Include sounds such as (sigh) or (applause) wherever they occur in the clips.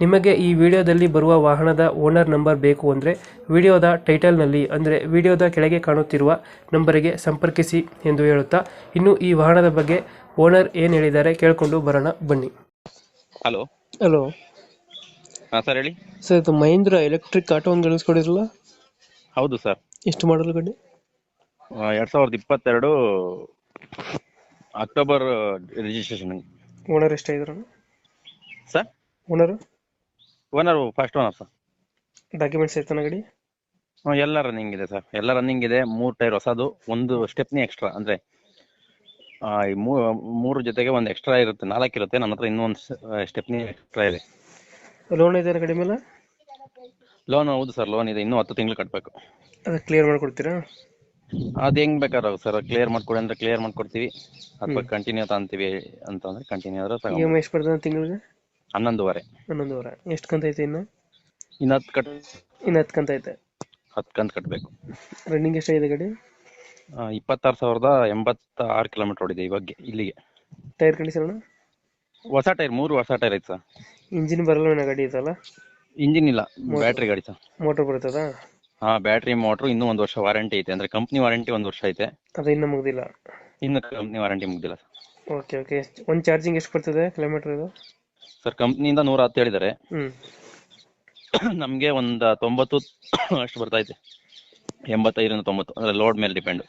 ನಿಮಗೆ ಈ ವಿಡಿಯೋದಲ್ಲಿ ಬರುವ ವಾಹನದ ಓನರ್ ನಂಬರ್ ಬೇಕು ಅಂದರೆ ವಿಡಿಯೋದ ಟೈಟಲ್ನಲ್ಲಿ ಅಂದರೆ ವಿಡಿಯೋದ ಕೆಳಗೆ ಕಾಣುತ್ತಿರುವ ನಂಬರಿಗೆ ಸಂಪರ್ಕಿಸಿ ಎಂದು ಹೇಳುತ್ತಾ ಇನ್ನು ಈ ವಾಹನದ ಬಗ್ಗೆ ಓನರ್ ಏನು ಹೇಳಿದ್ದಾರೆ ಕೇಳಿಕೊಂಡು ಬರೋಣ ಬನ್ನಿ. ಹಲೋ. ಹಲೋ. ಹಾಂ ಸರ್ ಹೇಳಿ. ಸರ್ ಇದು ಮಹೇಂದ್ರ ಎಲೆಕ್ಟ್ರಿಕ್ ಆಟೋ ಒಂದು ಕಳಿಸ್ಕೊಡಿರಲ್ಲ ಹೌದು ಸರ್. ಎಷ್ಟು ಮಾಡಲು ಗಡಿ? ಎರಡು ಸಾವಿರದ ಇಪ್ಪತ್ತೆರಡು October registration owner ಎಷ್ಟಾಗಿದ್ರು sir? Owner? Owner first owner sir documents ಐತನ ಗಡಿ? ಹ್ಞೂ ಎಲ್ಲ ರನ್ನಿಂಗ್ ಇದೆ ಸರ್ ಎಲ್ಲ ರನ್ನಿಂಗ್ ಇದೆ. ಮೂರು ಟೈರ್ ಹೊಸದು ಒಂದು ಸ್ಟೆಪ್ನಿ ಎಕ್ಸ್ಟ್ರಾ ಅಂದರೆ ಈ ಮೂರು ಜೊತೆಗೆ ಒಂದು ಎಕ್ಸ್ಟ್ರಾ ಇರುತ್ತೆ. ನಾಲ್ಕು ಇರುತ್ತೆ. ನನ್ನ ಹತ್ರ ಇನ್ನೊಂದು ಸ್ಟೆಪ್ನಿ ಎಕ್ಸ್ಟ್ರಾ ಇದೆ. ಲೋನ್ ಇದೆ ಕಡಿಮೆ ಮೇಲೆ? ಲೋನ್ ಹೌದು ಸರ್ ಲೋನ್ ಇದೆ. ಇನ್ನೂ ಹತ್ತು ತಿಂಗಳು ಕಟ್ಟಬೇಕು ಅದು ಕ್ಲಿಯರ್ ಮಾಡ್ಕೊಡ್ತೀರಾ? ಅದು ಹೆಂಗ್ ಬೇಕಾದ್ರೆ ಸರ್ ಕ್ಲಿಯರ್ ಮಾಡ್ಕೊಡಿ ಅಂದ್ರೆ ಕ್ಲಿಯರ್ ಮಾಡ್ಕೊಡ್ತೀವಿ. ಅಥವಾ ಕಂಟಿನ್ಯೂ ತಗೊಂತೀವಿ ಅಂತಂದ್ರೆ ಕಂಟಿನ್ಯೂ ಆದ್ರೆ ತಗೊಂಡು ಎಂ ಎಷ್ಟು ಬರ್ತದೆ ತಿಂಗಳಿಗೆ? ಹನ್ನೊಂದುವರೆ. ಹನ್ನೊಂದುವರೆ. ಎಷ್ಟು ಕಂತ ಐತೆ ಇನ್ನು? ಇನ್ನು ಹತ್ತು ಕಟ್ ಇನ್ನು ಹತ್ತು ಕಂತ ಐತೆ ಹತ್ತು ಕಂತು ಕಟ್ಟಬೇಕು ರನ್ನಿಂಗ್ ಎಷ್ಟಾಗಿದೆ ಗಡಿ? ಇಪ್ಪತ್ತಾರು ಸಾವಿರದ ಎಂಬತ್ತ ಆರು ಕಿಲೋಮೀಟರ್ ಓಡಿದೆ ಇವಾಗ ಇಲ್ಲಿಗೆ. ಟೈರ್ ಕಂಡೀಷನ್ ಹೊಸ ಟೈರ್ ಮೂರು ಹೊಸ ಟೈರ್ ಐತೆ ಸರ್. ಇಂಜಿನ್ ಬರಲ್ಲ ಗಾಡಿ ಐತಲ್ಲ ಇಂಜಿನ್ ಇಲ್ಲ ಬ್ಯಾಟ್ರಿ ಗಾಡಿ ಸರ್. ಮೋಟರ್ ಬರ್ತದ ಹಾ ಬ್ಯಾಟ್ರಿ ಮೋಟ್ರು ಇನ್ನೂ ಒಂದು ವರ್ಷ ವಾರಂಟಿ ಐತೆ. ಅಂದ್ರೆ ಕಂಪ್ನಿ ವಾರಂಟಿ ಒಂದು ವರ್ಷ ಐತೆ. ಅದು ಇನ್ನೂ ಮುಗ್ದಿಲ್ಲ. ಇನ್ನು ಕಂಪ್ನಿ ವಾರಂಟಿ ಮುಗ್ದಿಲ್ಲ ಸರ್. ಓಕೆ ಓಕೆ ಒಂದು ಚಾರ್ಜಿಂಗ್ ಎಷ್ಟು ಬರ್ತದೆ ಕಿಲೋಮೀಟರ್ ಇದು? ಸರ್ ಕಂಪ್ನಿಯಿಂದ ನೂರ ಹತ್ತು ಹೇಳಿದ್ದಾರೆ. ಹ್ಮ್. ನಮಗೆ ಒಂದು ತೊಂಬತ್ತು (coughs) ಅಷ್ಟು ಬರ್ತಾ ಇದೆ ಎಂಬತ್ತೈದರಿಂದ ತೊಂಬತ್ತು ಅಂದ್ರೆ ಲೋಡ್ ಮೇಲೆ ಡಿಪೆಂಡ್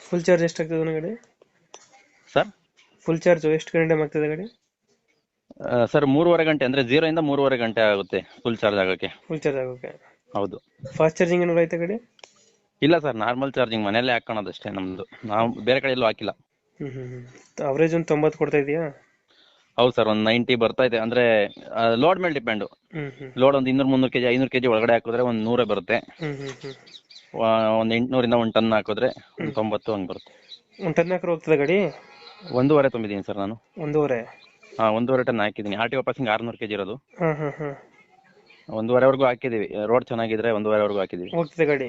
ಫುಲ್ ಚಾರ್ಜ್ ಎಷ್ಟಾಗ್ತದೆ ಗಾಡಿ? ಸರ್? ಫುಲ್ ಚಾರ್ಜ್ ಎಷ್ಟು ಗಂಟೆ ಆಗ್ತದೆ ಗಾಡಿ? ಸರ್ ಮೂರುವರೆ ಗಂಟೆ ಅಂದ್ರೆ ಜೀರೋ ಇಂದ ಮೂರುವರೆ ಗಂಟೆ ಆಗುತ್ತೆ ಫುಲ್ ಚಾರ್ಜ್ ಆಗೋಕ್ಕೆ. ಫುಲ್ ಚಾರ್ಜ್ ಆಗೋಕೆ. ಹೌದು. ಫಾಸ್ಟ್ ಚಾರ್ಜಿಂಗ್ ಏನು ಐತೆ ಗಾಡಿ? ಇಲ್ಲ ಸರ್ ನಾರ್ಮಲ್ ಚಾರ್ಜಿಂಗ್ ಮನೆಯಲ್ಲೇ ಹಾಕೋಣದಷ್ಟೇ ನಮ್ದು. ನಾವು ಬೇರೆ ಕಡೆ ಎಲ್ಲೂ ಹಾಕಿಲ್ಲ. ಹ್ಮ್ ಹ್ಮ್ ಹ್ಞೂ ಅವರೇಜ್ ಒಂದು ತೊಂಬತ್ತು ಕೊಡ್ತಾ ಇದೆಯಾ? ಹೌದು ಸರ್ ಒಂದು ನೈಂಟಿ ಬರ್ತಾ ಇದೆ. ಅಂದ್ರೆ ಲೋಡ್ ಮೇಲೆ ಡಿಪೆಂಡು ಲೋಡ್ ಒಂದು ಇನ್ನೂರು ಮುನ್ನೂರು ಕೆಜಿ ಐನೂರು ಕೆಜಿ ಒಳಗಡೆ ಹಾಕಿದ್ರೆ ಒಂದು ನೂರೇ ಬರುತ್ತೆ. ಒಂದ್ ಎಂಟ್ನೂರಿಂದ ಒಂದು ಟನ್ ಹಾಕಿದ್ರೆ ಒಂದು ತೊಂಬತ್ತು ಹಂಗೆ ಬರುತ್ತೆ. ಒಂದು ಟನ್ ಹಾಕ್ರೆ ಹೋಗ್ತದೆ ಗಾಡಿ? ಒಂದೂವರೆ ತುಂಬಿದ್ದೀನಿ ಸರ್ ನಾನು. ಒಂದೂವರೆ? ಹಾಂ ಒಂದೂವರೆ ಟನ್ ಹಾಕಿದ್ದೀನಿ. ಆರ್ ಟಿ ಒ ಪಾಸಿಂಗ್ ಆರುನೂರು ಕೆಜಿ ಇರೋದು. ಒಂದೂವರೆವರೆಗೂ ಹಾಕಿದ್ದೀವಿ. ರೋಡ್ ಚೆನ್ನಾಗಿದ್ರೆ ಒಂದೂವರೆವರೆಗೂ ಹಾಕಿದ್ದೀವಿ. ಹೋಗ್ತದೆ ಗಾಡಿ?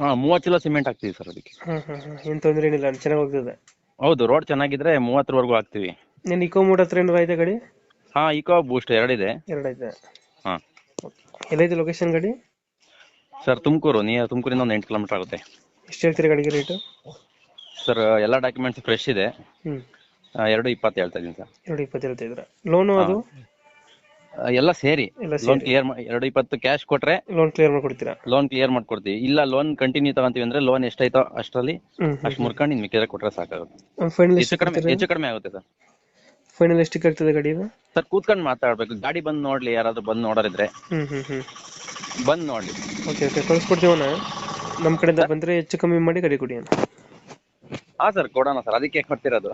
ಹಾಂ ಮೂವತ್ತು ಚೀಲ ಸಿಮೆಂಟ್ ಹಾಕ್ತೀವಿ ಸರ್ ಅದಕ್ಕೆ. ಏನು ತೊಂದರೆ ಏನಿಲ್ಲ ಚೆನ್ನಾಗಿ ಹೋಗ್ತದೆ. ಹೌದು ರೋಡ್ ಚೆನ್ನಾಗಿದ್ರೆ ಮೂವತ್ತರವರೆಗೂ ಹಾಕ್ತೀವಿ. ನೀನು ಇಕೋ ಮೂಡ್ ಹತ್ರ ಏನಾರ ಐತೆ ಗಾಡಿ? ಹಾ ಇಕೋ ಬೂಸ್ಟ್ ಎರಡಿದೆ. ಎರಡೈತೆ. ಹಾ. ಎಲ್ಲೈತೆ ಲೊಕೇಶನ್ ಗಾಡಿ? ಸರ್ ತುಮಕೂರು ನೀ ತುಮಕೂರಿಂದ ಒಂದು ಎಂಟು ಕಿಲೋಮೀಟರ್ ಆಗುತ್ತೆ. ಎಷ್ಟು ಹೇಳ್ತೀರಿ ಗಾಡಿಗೆ ರೇಟು ಸರ್ ಎಲ್ಲ ಡಾಕ್ಯುಮೆಂಟ್ಸ್ ಫ್ರೆಶ್ ಇದೆ. ಹ್ಞೂ ಆ, ಎರಡು ಇಪ್ಪತ್ತು ಹೇಳ್ತಾ ಇದ್ದೀನಿ ಸರ್ ಎರಡು ಇಪ್ಪತ್ತು ಹೇಳ್ತಿದ್ರ ಲೋನು ಅದು? ಆ, ಎಲ್ಲ ಸೇರಿ. ಎಲ್ಲ ಲೋನ್ ಕ್ಲಿಯರ್ ಎರಡು ಇಪ್ಪತ್ತು ಕ್ಯಾಶ್ ಕೊಟ್ರೆ ಲೋನ್ ಕ್ಲಿಯರ್ ಮಾಡ್ಕೊಡ್ತೀರಾ? ಲೋನ್ ಕ್ಲಿಯರ್ ಮಾಡ್ಕೊಡ್ತೀವಿ. ಇಲ್ಲ ಲೋನ್ ಕಂಟಿನ್ಯೂ ತಗೊಂತೀವಿ ಅಂದ್ರೆ ಲೋನ್ ಎಷ್ಟೈತೋ ಅಷ್ಟರಲ್ಲಿ ಹ್ಞೂ ಅಷ್ಟು ಮುರ್ಕೊಂಡು ಇನ್ನು ಮಿಕ್ಕಿದ್ರೆ ಕೊಟ್ರೆ ಸಾಕಾಗುತ್ತೆ. ಫೈನಲ್ ಹೆಚ್ಚು ಕಡಿಮೆ ಹೆಚ್ಚು ಕಡಿಮೆ ಆಗುತ್ತೆ ಸರ್ ಫೈನಲ್ ಎಷ್ಟಕ್ಕೆ ಆಗ್ತದೆ ಗಾಡಿ ಇದು? ಸರ್ ಕೂತ್ಕೊಂಡು ಮಾತಾಡ್ಬೇಕು. ಗಾಡಿ ಬಂದು ನೋಡ್ಲಿ ಯಾರಾದ್ರೂ ಬಂದು ನೋಡೋರಿದ್ರೆ. ಹ್ಮ್ ಹ್ಮ್ ಹ್ಮ್. ಬಂದು ನೋಡ್ಲಿ. ಓಕೆ ಓಕೆ ಕಳಿಸ್ಕೊಡ್ತೀವಣ್ಣ ನಮ್ಮ ಕಡೆಯಿಂದ ಬಂದ್ರೆ ಹೆಚ್ಚು ಕಮ್ಮಿ ಮಾಡಿ ಗಾಡಿ ಕೊಡಿ ಅಣ್ಣ. ಹಾ ಸರ್ ಕೊಡೋಣ ಸರ್. ಅದಕ್ಕೆ ಕೊಡ್ತಿರೋದು.